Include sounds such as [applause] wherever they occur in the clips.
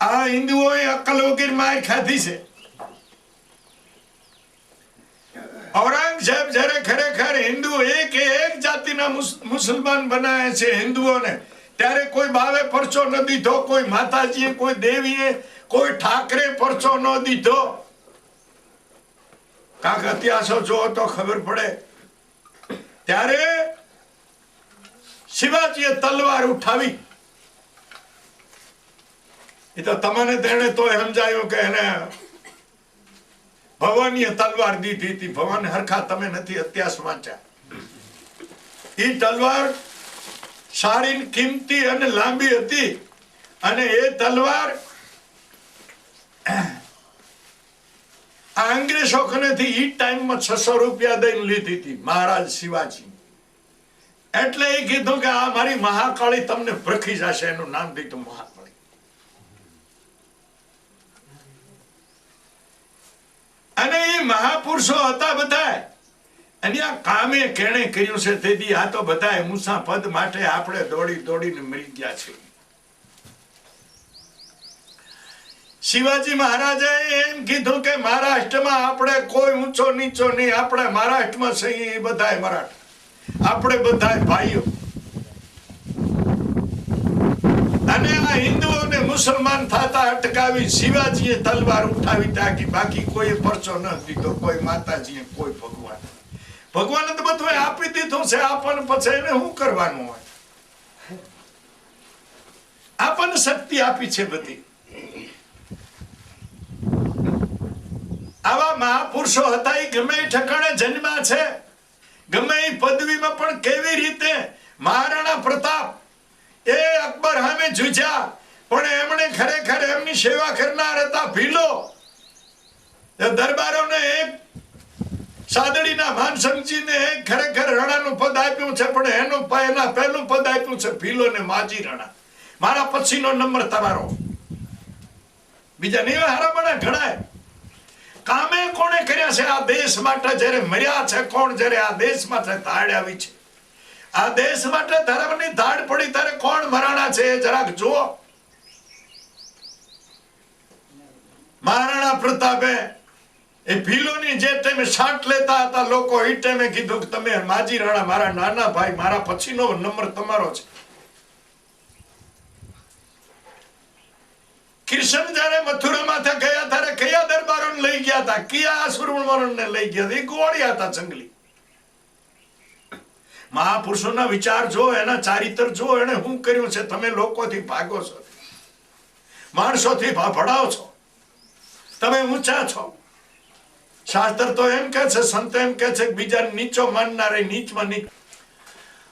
આ હિન્દુઓએ અક્કલ વગર માર ખાધી છે. ઔરંગઝેબ જ્યારે ખરેખર હિન્દુ એક એક જાતિના મુસલમાન બનાવે છે હિન્દુઓને, ત્યારે કોઈ બાવે પરચો ન દીધો, કોઈ માતાજીએ, કોઈ દેવીએ, કોઈ ઠાકરે પરચો ન દીધો. કાંક ઇતિહાસો જોવો તો ખબર પડે. ત્યારે શિવાજીએ તલવાર ઉઠાવી એ તમને તેણે તો સમજાયું કે એને ભવાનીએ તલવાર દીધી હતી. ભવાન હરખા તમે નથી અત્યાસ વાંચ્યા એ તલવાર સારી કિંમતી અને લાંબી હતી અને એ તલવાર અંગ્રેજો કનેથી ઈ ટાઈમમાં છસો રૂપિયા દઈને લીધી હતી, મહારાજ શિવાજી. એટલે એ કીધું કે આ મારી મહાકાળી તમને પ્રખી જશે, એનું નામ દીધું મહાકાળી. અને એ મહાપુરુષો હતા બધા અને આ કામે કેણે કર્યું છે તેથી આ તો બધા મૂસા પદ માટે આપણે દોડી દોડીને મરી ગયા છે. શિવાજી મહારાજે એમ કીધું કે મહારાષ્ટ્રમાં આપણે કોઈ ઊંચો નીચો નહીં, આપણે મહારાષ્ટ્રમાં છીએ એ બધાય મરાઠા. આપણે બધાય ભાઈઓ અને આ હિન્દુઓને મુસલમાન થતા અટકાવી શિવાજીએ તલવાર ઉઠાવી તાકી બાકી કોઈ પરચો ન દીધો, કોઈ માતાજીએ, કોઈ ભગવાન. ભગવાને તો બધું આપી દીધું છે આપણને પછી એને શું કરવાનું હોય? આપણને શક્તિ આપી છે બધી. આવા મહાપુરુષો હતા, એ ગમે ઠકાણે જન્મ્યા છે. ગમે એ પદવીમાં પણ કેવી રીતે મહારાણા પ્રતાપ, એ અકબર સામે જુજ્યા પણ એમણે ખરેખર એમની સેવા કરનાર હતા ભીલો. દરબારોને એક સાદડીના માનસંગજીને એક ખરેખર રણાનું પદ આપ્યું છે, પણ એનું એના પહેલું પદ આપ્યું છે, ભીલો ને માજી રણા. મારા પછીનો નંબર તમારો. બીજા નહીં હારા બને ઘણાય. કામે કોણે કર્યા છે? આ દેશ માટે જ્યારે મર્યા છે કોણ? જ્યારે આ દેશ માટે ધાડ આવી છે. આ દેશ માટે ધર્મની ધાડ પડી, ત્યારે કોણ મરાણા છે? જરાક જુઓ. પ્રતાપે એ ભીલોની જે ટાઈમે શાંટ લેતા હતા, લોકો એ ટાઈમે કીધું કે તમે માજી રાણા, મારા નાના ભાઈ, મારા પછીનો નંબર તમારો છે. કૃષ્ણ જયારે મથુરામાં ગયા ત્યારે કયા દરબારો લઈ ગયા હતા? કયા અસુરવર્ણને લઈ ગયા હતા? એ ગોળ્યા હતા જંગલી. મહાપુરુષોના વિચાર જો, એના ચારિત્ર જો એને શું કર્યું છે? તમે લોકોથી ભાગો છો. માણસોથી થી ભડાવો છો. તમે ઊંચા છો. શાસ્ત્ર તો એમ કે છે, સંતો એમ કે છે બીજા નીચો માનનારે નીચમાં નીચ.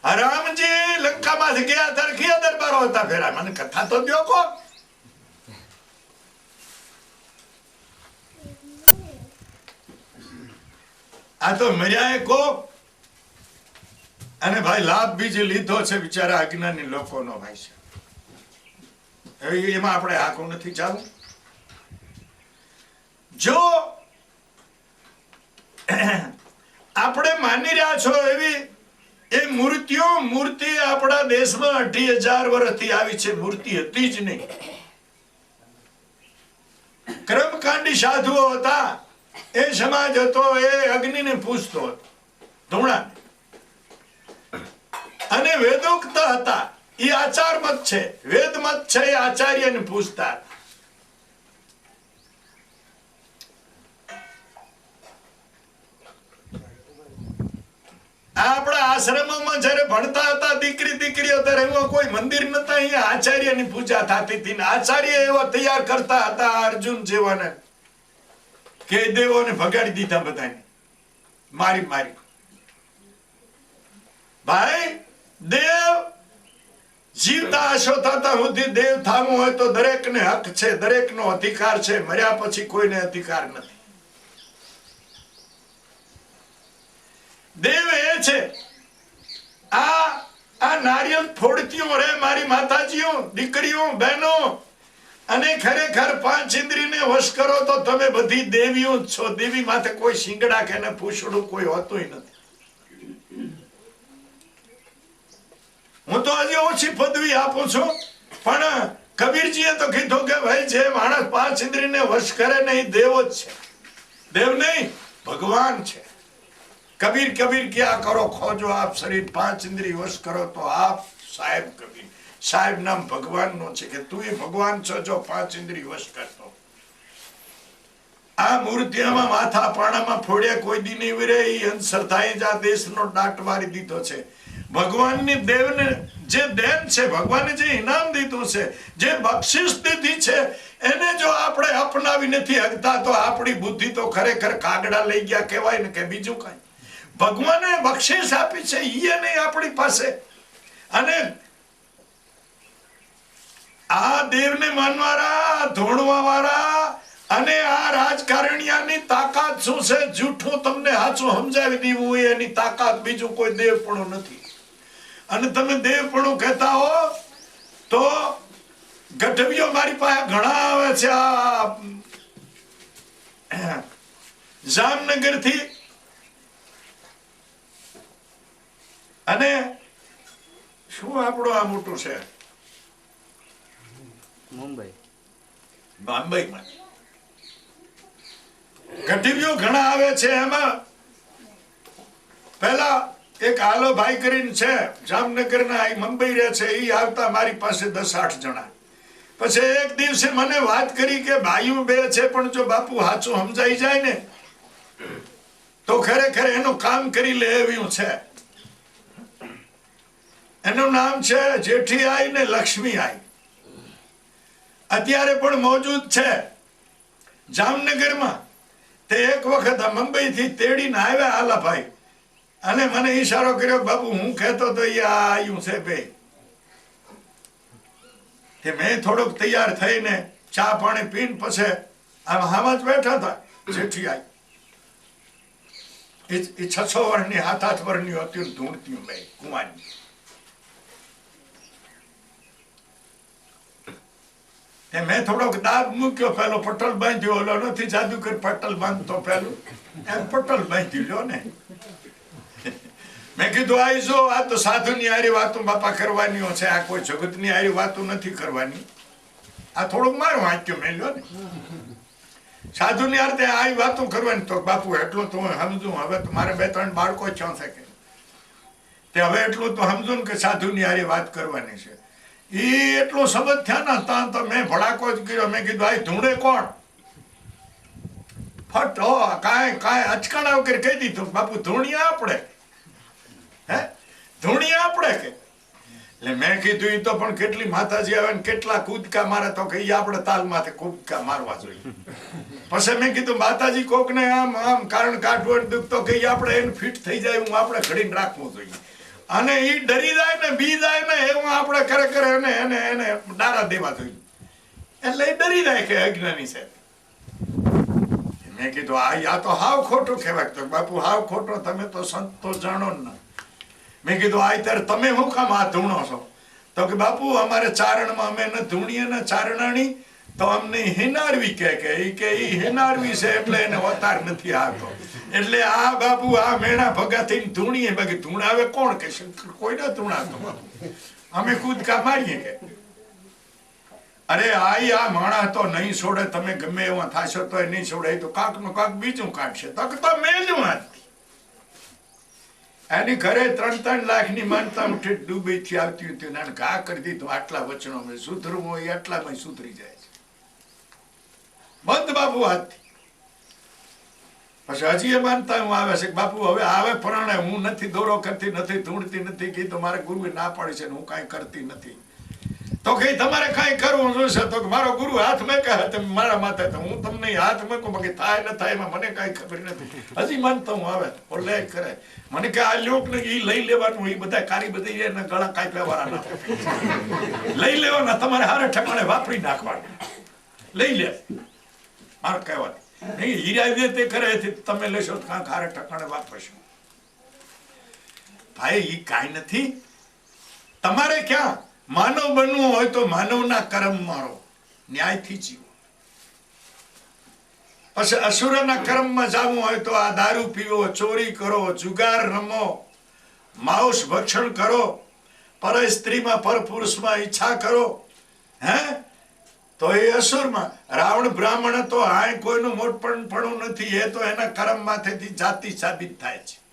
આ રામજી લંકામાંથી ગયા ત્યારે કયા દરબારો હતા ફેરા? મને કથા તો દ્યો કો આ તો મર્યા કો અને ભાઈ લાભ બીજી લીધો છે બિચારા અજ્ઞાની લોકોનો ભાઈ છે એમાં આપણે આખું નથી જવું જો [clears throat] આપણે માની રહ્યા છો એવી એ મૂર્તિઓ, મૂર્તિ આપણા દેશમાં અઢી હજાર વર્ષથી આવી છે. મૂર્તિ હતી જ નહીં. કર્મકાંડી સાધુઓ હતા. એ સમાજ હતો, એ અગ્નિને પૂછતો હતો. ધૂણા અને વેદોક્ત હતા. એ આચાર મત છે. વેદ મત છે, એ આચાર્યને પૂછતા આપણા આશ્રમમાં જ્યારે ભણતા હતા, દીકરી દીકરીઓ ત્યારે એમાં કોઈ મંદિર નતા, અહીંયા આચાર્યની પૂજા થતી હતી આચાર્ય એવા તૈયાર કરતા હતા અર્જુન જેવાને. કે દેવોને ભગાડી દીધા બધાને. મારી મારી. ભાઈ, દેવ જીવતા હશો થતા સુધી દેવ થાવું હોય તો દરેકને હક છે, દરેકનો અધિકાર છે, મર્યા પછી કોઈને અધિકાર નથી. દેવ છે. આ આ નારિયેલ ફોડતીઓ રે મારી માતાજીઓ, દીકરીઓ, બહેનો, અને ખરેખર પાંચ ઇન્દ્રિયને વશ કરો તો તમે બધી દેવીઓ છો. દેવી માથે કોઈ શિંગડા કે પૂછડું કોઈ હોતું નથી. હું તો હજી ઓછી પદવી આપું છું, પણ કબીર કબીરજીએ તો કીધું કે ભાઈ, જે માણસ પાંચ ઇન્દ્રિયને વશ કરે ને એ દેવ જ છે. દેવ નહીં, ભગવાન છે. કબીર કબીર, ક્યાં કરો? ખોજો આપ શરીર. પાંચ ઇન્દ્રિય વશ કરો તો આપ સાહેબ કબીર. સાહેબ નામ ભગવાનનો છે કે તું એ ભગવાન છો જો પાંચ ઇન્દ્રિય વશ કરતો. આ મૂર્તિઓમાં માથા પાણામાં ફોડ્યા, કોઈ દી નહીં વિરે. ઈ અંધશ્રદ્ધાએ જ આ દેશનો ડાટ મારી દીધો છે. ભગવાનની દેવને જે દેન છે, ભગવાને જે ઇનામ દીધું છે, જે બક્ષિસ દીધી છે, એને જો આપણે અપનાવી નથી હકતા, તો આપણી બુદ્ધિ તો ખરેખર કાગડા લઈ ગયા કહેવાય ને કે બીજું કઈ? ભગવાને બક્ષિસ આપી છે એ નહીં આપણી પાસે. અને આ દેવને માનવાળા ધોણવા વાળા અને આ રાજકારણીયાની તાકાત શું છે, જૂઠું તમને હાચું સમજાવી દેવું એની તાકાત બીજું કોઈ દેવપણું નથી. અને તમે દેવપણું કહેતા હો, તો ગઢવીઓ મારી પાસે ઘણા આવે છે, આ જામનગરથી અને શું આપણું આ મોટું છે મુંબઈ. મુંબઈમાં. ગઢીવીઓ ઘણા આવે છે એમાં. પહેલા એક આલોભાઈ કરીને છે જામનગરના એ મુંબઈ રહે છે એ આવતા મારી પાસે દસ આઠ જણા. પછી એક દિવસે મને વાત કરી કે ભાઈઓ બે છે પણ જો બાપુ સાચું સમજાઈ જાય ને તો ખરેખર એનું કામ કરી લે એવું છે. એનું નામ છે જેઠી આઈ ને લક્ષ્મી આઈ અત્યારે પણ મોજૂદ છે. જામનગરમાં તે એક વખત મુંબઈથી તેડીને આવ્યા આલાભાઈ. અને મને ઈશારો કર્યો, બાબુ, હું કહેતો તો એ છે ભાઈ તે મેં થોડોક તૈયાર થઈને ચા પાણી પીને પછી આમ હામાં જ બેઠા હતા જેઠી આઈ એ એ છ છ વર્ષની હાથ હાથ વર્ષની હતી ધૂણતી મેં કુંવાની તે મેં થોડોક દાબ મૂક્યો પેલો પટલ બાંધ્યો ઓલો નથી જાદુ કરી પટલ બાંધતો પેલું. એમ પટલ બાંધી લ્યો ને. મેં કીધું આઈ જો, આ તો સાધુની હારી વાતો બાપા કરવાની છે. આ કોઈ જગતની હારી વાતો નથી કરવાની. આ થોડુંક મારું વાંચ્યું મેં લ્યો ને. સાધુની તે આવી વાતો કરવાની તો બાપુ એટલું તો હું સમજું, હવે તો મારે બે ત્રણ બાળકો છો શકે. તે હવે એટલું તો સમજુ ને કે સાધુની હારી વાત કરવાની છે. એ એટલો સમજ થયા ને ત્યાં તો મેં ભડાકો જ કર્યો. મેં કીધું આ ધૂણે કોણ? ફટ, હો, કાંઈ કાંઈ અચકાણા વગર કહી દીધું. બાપુ ધૂણિયા આપણે. હે? ધૂણિયા આપણે કે? એટલે મેં કીધું એ તો પણ કેટલી માતાજી આવે ને કેટલા કૂદકા મારે તો કે આપણે તાલમાંથી માથે કૂદકા મારવા જોઈએ. પછી મેં કીધું, માતાજી કોકને આમ આમ કારણ કાઢવું દુઃખ તો કે આપણે એને ફિટ થઈ જાય, હું આપણે ઘડીને રાખવું જોઈએ. અને એ ડરી જાય ને, બી જાય ને, એવું આપણે ખરેખર એને એને એને ડારા દેવા જોઈએ. એટલે એ ડરી જાય કે અજ્ઞાની છે. મેં કીધું, આ યા તો હાવ ખોટું કહેવાય. તો બાપુ, હાવ ખોટો, તમે તો સંત તો જાણો જ ના. મેં કીધું, આ ત્યારે તમે હું કામ આ ધૂણો છો? તો કે, બાપુ, અમારે ચારણમાં અમે ધૂણીએ ને ચારણાણી તો અમને હિનારવી કે કે, ઈ કે ઈ હિનારવી છે એટલે એને અવતાર નથી આવતો. એટલે આ બાપુ આ મેણા ભગાથી ધૂણીએ. બાકી ધૂણાવે કોણ કે કોઈ ના ધૂણાતો બાપુ. અમે કૂદકા મારીએ કે? અરે આઈ આ માણા તો નહીં છોડે. તમે ગમે એવા થાશો તો નહીં છોડે. એ તો કાકનું કાક બીજું કાઢશે તક તો મેલ્યું આજથી એની ઘરે ત્રણ ત્રણ લાખની માનતા ડૂબી થી આવતી હતી. ઘા કરી દીધું. આટલા વચનો સુધરવું હોય એટલામાં સુધરી જાય છે. બંધ બાપુ હાથથી પછી હજી એ માનતા હું આવે છે બાપુ, હવે આવે પરાણે હું નથી દોરો કરતી, નથી ધૂણતી, નથી કીધું મારે ગુરુએ ના પાડી છે હું કાંઈ કરતી નથી. તો કે તમારે કાંઈ કરવું જોશે તો મારો ગુરુ હાથ મેં કહે મારા માથે તો હું તમને હાથ મેં કહું બાકી થાય ન થાય એમાં મને કાંઈ ખબર નથી. હજી માનતા હું આવે, ઓલે કરે. મને કે આ લોક ને ઈ લઈ લેવાનું એ બધા કારી બધી એના ગળા કાઈ વાળા ના. લઈ લેવાના, તમારે હારે ઠેકાણે વાપરી નાખવાના. લઈ લે. મારે કહેવાનું નહીં, હીરા રીતે કરે છે તમે લેશો તો કાંઈક હારે ઠકાણે વાપરશો ભાઈ એ કાંઈ નથી. તમારે ક્યાં? માનવ બનવું હોય તો માનવના કર્મ મારો. ન્યાયથી જીવો. પછી અસુરના કર્મમાં જવું હોય તો આ દારૂ પીવો, ચોરી કરો, જુગાર રમો, માઉસ ભક્ષણ કરો પર સ્ત્રીમાં પર પુરુષમાં ઈચ્છા કરો. હે? તો એ અસુરમાં, રાવણ, બ્રાહ્મણ હતો આ કોઈનું મોટપણપણું નથી, એ તો એના કર્મ માથેથી જાતિ સાબિત થાય છે.